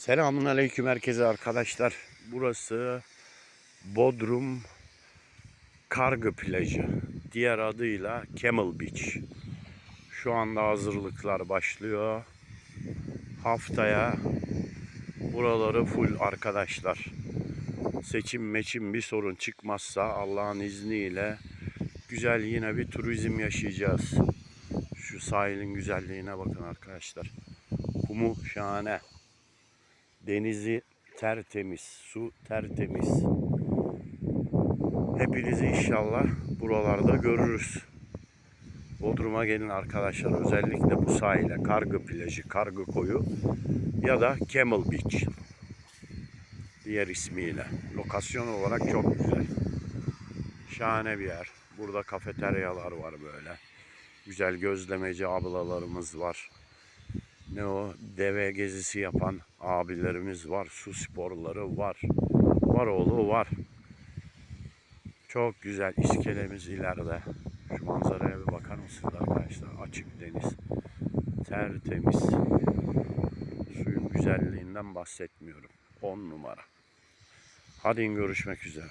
Selamun aleyküm herkese arkadaşlar. Burası Bodrum Kargı Plajı. Diğer adıyla Camel Beach. Şu anda hazırlıklar başlıyor. Haftaya buraları full arkadaşlar. Seçim meçim bir sorun çıkmazsa Allah'ın izniyle güzel yine bir turizm yaşayacağız. Şu sahilin güzelliğine bakın arkadaşlar. Kumu şahane. Denizi tertemiz, su tertemiz. Hepinizi inşallah buralarda görürüz. Bodrum'a gelin arkadaşlar. Özellikle bu sahile, Kargı plajı, Kargı koyu ya da Camel Beach. Diğer ismiyle. Lokasyon olarak çok güzel. Şahane bir yer. Burada kafeteryalar var böyle. Güzel gözlemeci ablalarımız var ne o deve gezisi yapan abilerimiz var. Su sporları var. Var oğlu var. Çok güzel iskelemiz ileride. Şu manzaraya bir bakar mısınız arkadaşlar? Açık deniz. Tertemiz. Suyun güzelliğinden bahsetmiyorum. 10 numara. Hadi görüşmek üzere.